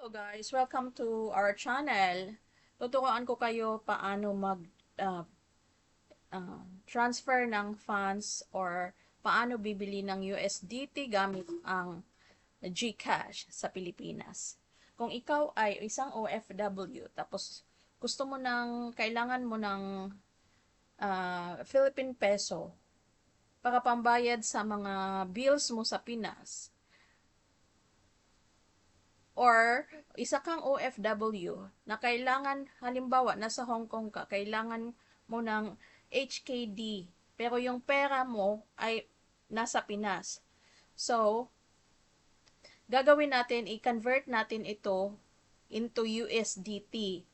Hello guys, welcome to our channel. Tuturuan ko kayo paano mag uh, uh, transfer ng funds or paano bibili ng USDT gamit ang GCash sa Pilipinas. Kung ikaw ay isang OFW tapos gusto mo ng kailangan mo ng uh, Philippine peso para pambayad sa mga bills mo sa Pinas or isa kang OFW na kailangan, halimbawa, nasa Hong Kong ka, kailangan mo ng HKD, pero yung pera mo ay nasa Pinas. So, gagawin natin, i-convert natin ito into USDT.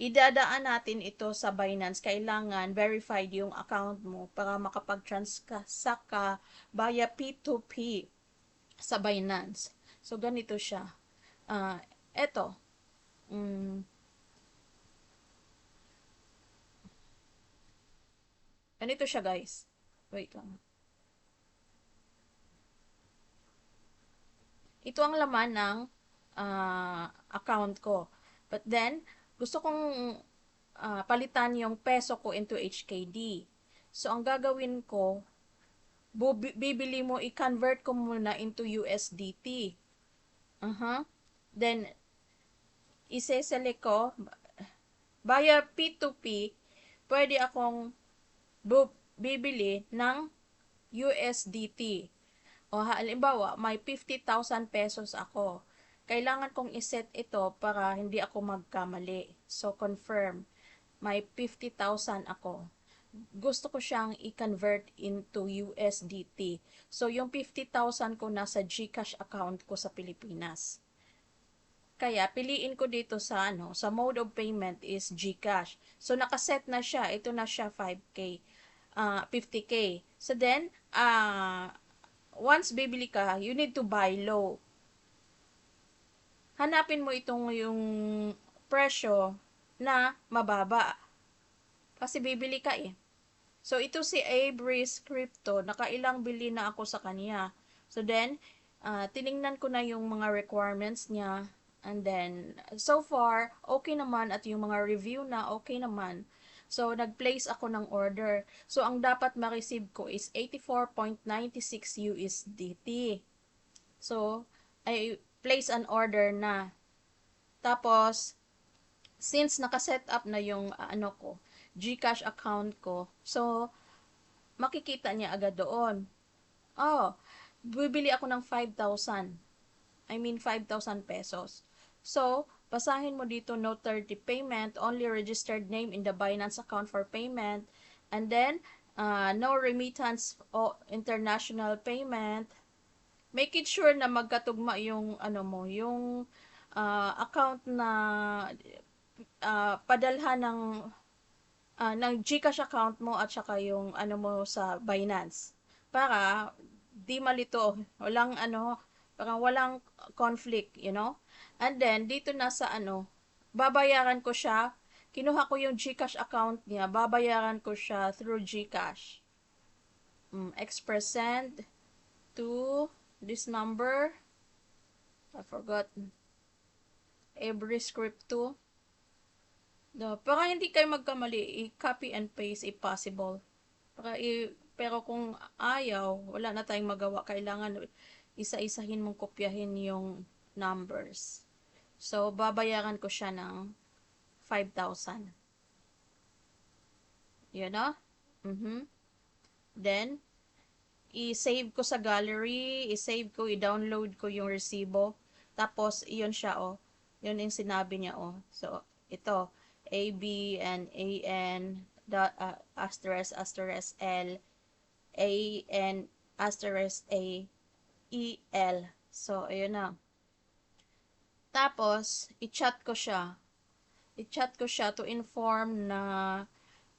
Idadaan natin ito sa Binance. Kailangan verified yung account mo para makapag-transact ka via P2P sa Binance. So, ganito siya. Uh, eto. Mm, ganito siya, guys. Wait lang. Ito ang laman ng uh, account ko. But then, gusto kong uh, palitan yung peso ko into HKD. So, ang gagawin ko, bibili mo, i-convert ko muna into USDT. Uh-huh. Then, ise-select ko, via P2P, pwede akong bibili ng USDT. O halimbawa, may 50,000 pesos ako. Kailangan kong iset ito para hindi ako magkamali. So, confirm. May 50,000 ako gusto ko siyang i-convert into USDT. So, yung 50,000 ko nasa GCash account ko sa Pilipinas. Kaya, piliin ko dito sa, ano, sa mode of payment is GCash. So, nakaset na siya. Ito na siya 5K, uh, 50K. So, then, uh, once bibili ka, you need to buy low. Hanapin mo itong yung presyo na mababa kasi bibili ka eh. So, ito si Abris Crypto. Nakailang bili na ako sa kanya. So, then, uh, tiningnan ko na yung mga requirements niya. And then, so far, okay naman. At yung mga review na, okay naman. So, nag-place ako ng order. So, ang dapat ma-receive ko is 84.96 USDT. So, I place an order na. Tapos, since naka-set up na yung uh, ano ko, GCash account ko. So, makikita niya agad doon. Oh, bibili ako ng 5,000. I mean, 5,000 pesos. So, basahin mo dito, no 30 payment, only registered name in the Binance account for payment, and then, uh, no remittance o international payment. Make it sure na magkatugma yung, ano mo, yung uh, account na uh, padalhan ng uh, ng GCash account mo at saka yung ano mo sa Binance. Para di malito, walang ano, parang walang conflict, you know? And then, dito na sa ano, babayaran ko siya, kinuha ko yung GCash account niya, babayaran ko siya through GCash. Um, express send to this number. I forgot. Every script to. No, para hindi kayo magkamali, i-copy and paste if possible. Para i pero kung ayaw, wala na tayong magawa. Kailangan isa-isahin mong kopyahin yung numbers. So, babayaran ko siya ng 5,000. Yun know? Mm-hmm. Then, i-save ko sa gallery, i-save ko, i-download ko yung resibo. Tapos, iyon siya, oh. Yun yung sinabi niya, oh. So, ito A, B, and A, N, dot, uh, asterisk, asterisk, L, A, N, asterisk, A, E, L. So, ayun na. Tapos, i-chat ko siya. I-chat ko siya to inform na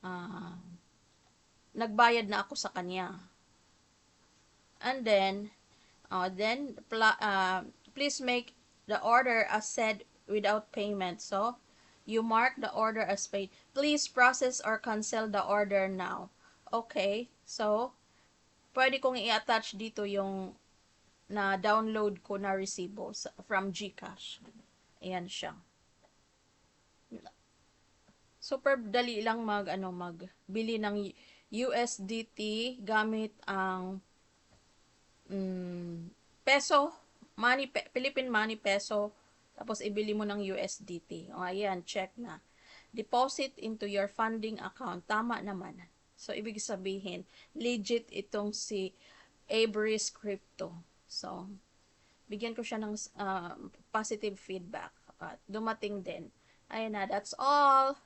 uh, nagbayad na ako sa kanya. And then, uh, then, uh, please make the order as said without payment. So, You mark the order as paid. Please process or cancel the order now. Okay. So, pwede kong i-attach dito yung na download ko na resibo from GCash. Ayan siya. Super dali lang mag ano magbili ng USDT gamit ang mm, peso, money pe- Philippine money peso tapos ibili mo ng USDT. O ayan, check na. Deposit into your funding account. Tama naman. So ibig sabihin, legit itong si Abris Crypto. So bigyan ko siya ng uh, positive feedback at dumating din. Ayan na, that's all.